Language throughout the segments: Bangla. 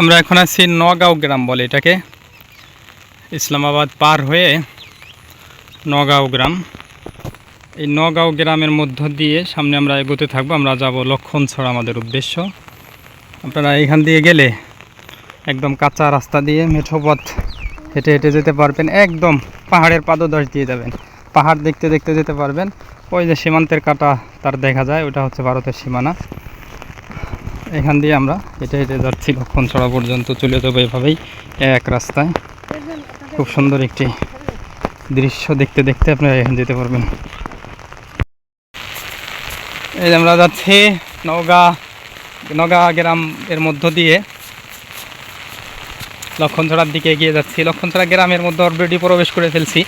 আমরা এখন আছি নগাঁও গ্রাম বলে এটাকে। ইসলামাবাদ পার হয়ে নগাঁও গ্রাম। এই নগাঁও গ্রামের মধ্য দিয়ে সামনে আমরা এগোতে থাকব, আমরা যাব লক্ষণছড়া আমাদের উদ্দেশ্য। আপনারা এখান দিয়ে গেলে একদম কাঁচা রাস্তা দিয়ে মেঠো পথ হেঁটে হেঁটে যেতে পারবেন, একদম পাহাড়ের পাদদশ দিয়ে যাবেন। পাহাড় দেখতে দেখতে যেতে পারবেন। ওই যে সীমান্তের কাটা তার দেখা যায়, ওটা হচ্ছে ভারতের সীমানা। এখান দিয়ে আমরা হেঁটে হেঁটে যাচ্ছি। লক্ষণছড়া পর্যন্ত চলে যাব এভাবেই, এক রাস্তায়। খুব সুন্দর একটি দৃশ্য দেখতে দেখতে আপনারা এখানে যেতে পারবেন। এই আমরা যাচ্ছি নওগাঁ নগা গ্রাম এর মধ্য দিয়ে। লক্ষণছড়ার দিকে এগিয়ে যাচ্ছি। লক্ষণছড়া গ্রামের মধ্যে অলরেডি প্রবেশ করে ফেলছি।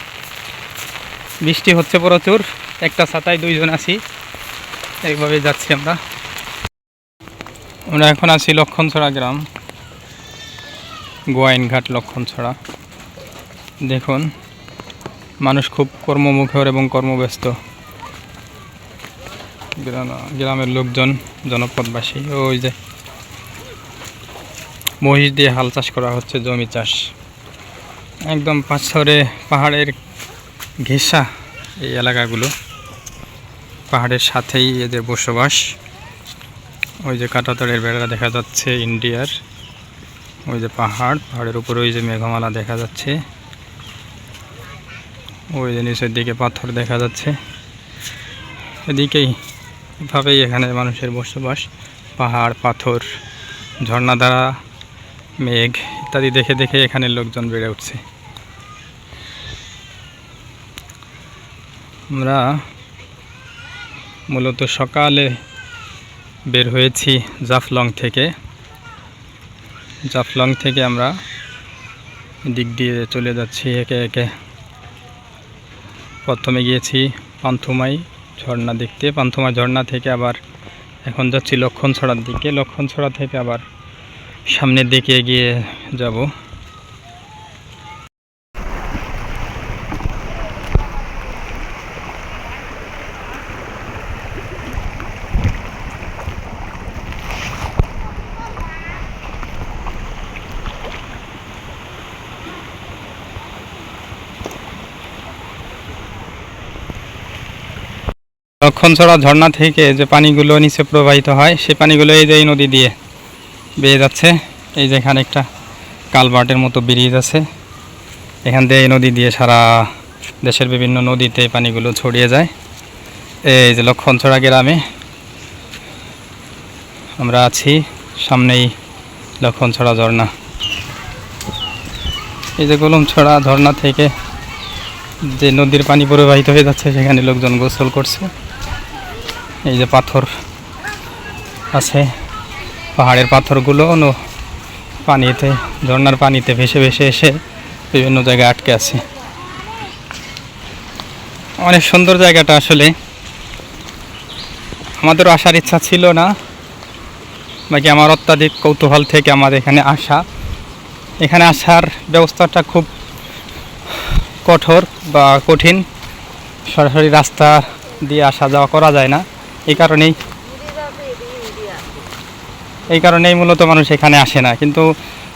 বৃষ্টি হচ্ছে প্রচুর, একটা ছাতায় দুইজন আছি। এইভাবে যাচ্ছি আমরা। আমরা এখন আছি লক্ষণছড়া গ্রাম। গোয়াইনঘাট লক্ষণছড়া। দেখুন, মানুষ খুব কর্মমুখর এবং কর্মব্যস্ত। গ্রামের লোকজন, জনপদবাসী। ওই যে মহিষ দিয়ে হাল চাষ করা হচ্ছে জমি চাষ। একদম পাঁচশরে পাহাড়ের ঘেঁষা এই এলাকাগুলো। পাহাড়ের সাথেই এদের বসবাস। ওই যে কাটাতরের বেড়া দেখা যাচ্ছে ইন্ডিয়ার। ওই যে পাহাড়, পাহাড়ের উপরে ওই যে মেঘমালা দেখা যাচ্ছে। ওই যে নিচের দিকে পাথর দেখা যাচ্ছে। এদিকেই এভাবেই এখানে মানুষের বসবাস। পাহাড়, পাথর ঝর্ণাধারা মেঘ ইত্যাদি দেখে দেখে এখানে লোকজন বেড়ে উঠছে। আমরা মূলত সকালে বের হয়েছি জাফলং থেকে। জাফলং থেকে আমরা দিক দিয়ে চলে যাচ্ছি একে একে। প্রথমে গিয়েছি পান্থুমাই ঝর্ণা দেখতে। পান্থুমাই ঝর্ণা থেকে আবার এখন যাচ্ছি লক্ষণছড়ার দিকে। লক্ষণছড়া থেকে আবার সামনের দিকে এগিয়ে যাব। লক্ষণছড়া ঝর্ণা থেকে যে পানিগুলো নিচে প্রবাহিত হয় সেই পানিগুলো এই যে এই নদী দিয়ে বেয়ে যাচ্ছে। এই যে এখানে একটা কালভার্টের মতো ব্রিজ আছে। এখান দিয়ে এই নদী দিয়ে সারা দেশের বিভিন্ন নদীতে পানিগুলো ছড়িয়ে যায়। এই যে লক্ষণছড়া গ্রামে আমরা আছি, সামনেই লক্ষণছড়া ঝর্ণা। এই যে গোলমছড়া ঝর্ণা থেকে যে নদীর পানি প্রবাহিত হয়ে যাচ্ছে, সেখানে লোকজন গোসল করছে। এই যে পাথর আছে, পাহাড়ের পাথরগুলো পানিতে ঝর্নার পানিতে ভেসে ভেসে এসে বিভিন্ন জায়গায় আটকে আছে। অনেক সুন্দর জায়গাটা আসলে। আমাদেরও আসার ইচ্ছা ছিল না। বাকি আমার অত্যাধিক কৌতূহল থেকে আমার এখানে আসা। এখানে আসার ব্যবস্থাটা খুব কঠোর বা কঠিন। সরাসরি রাস্তা দিয়ে আসা যাওয়া করা যায় না। এই কারণেই এই কারণেই মূলত মানুষ এখানে আসে না। কিন্তু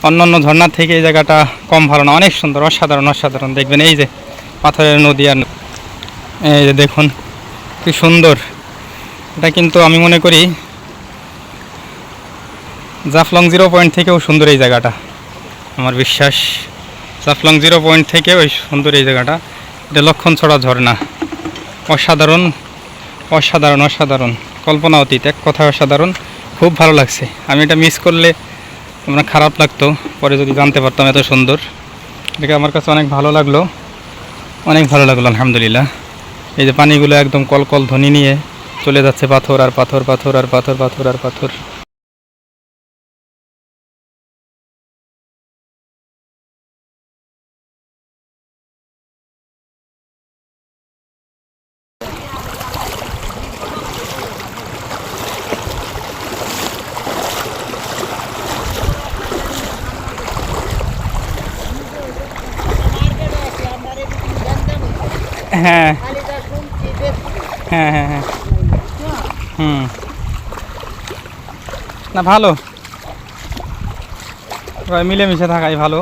অন্যান্য ঝর্ণার থেকে এই জায়গাটা কম ভালো না, অনেক সুন্দর, অসাধারণ অসাধারণ। দেখবেন এই যে পাথরের নদী আর এই যে দেখুন, কি সুন্দর। এটা কিন্তু আমি মনে করি জাফলং জিরো পয়েন্ট থেকেও সুন্দর এই জায়গাটা। আমার বিশ্বাস, জাফলং জিরো পয়েন্ট থেকে ওই সুন্দর এই জায়গাটা। এটা লক্ষণছড়া ঝর্ণা। অসাধারণ অসাধারণ অসাধারণ। কল্পনা অতীত, এক কথা অসাধারণ। খুব ভালো লাগছে। আমি এটা মিস করলে আমার খারাপ লাগতো, পরে যদি জানতে পারতাম এত সুন্দর। এটাকে আমার কাছে অনেক ভালো লাগল। অনেক ভালো লাগল, আলহামদুলিল্লাহ। এই যে পানিগুলো একদম কলকল ধ্বনি নিয়ে চলে যাচ্ছে, পাথর আর পাথর পাথর আর পাথর পাথর আর পাথর। হ্যাঁ। হ্যাঁ হ্যাঁ হ্যাঁ। হুম। না ভালো। মিলেমিশে থাকাই ভালো।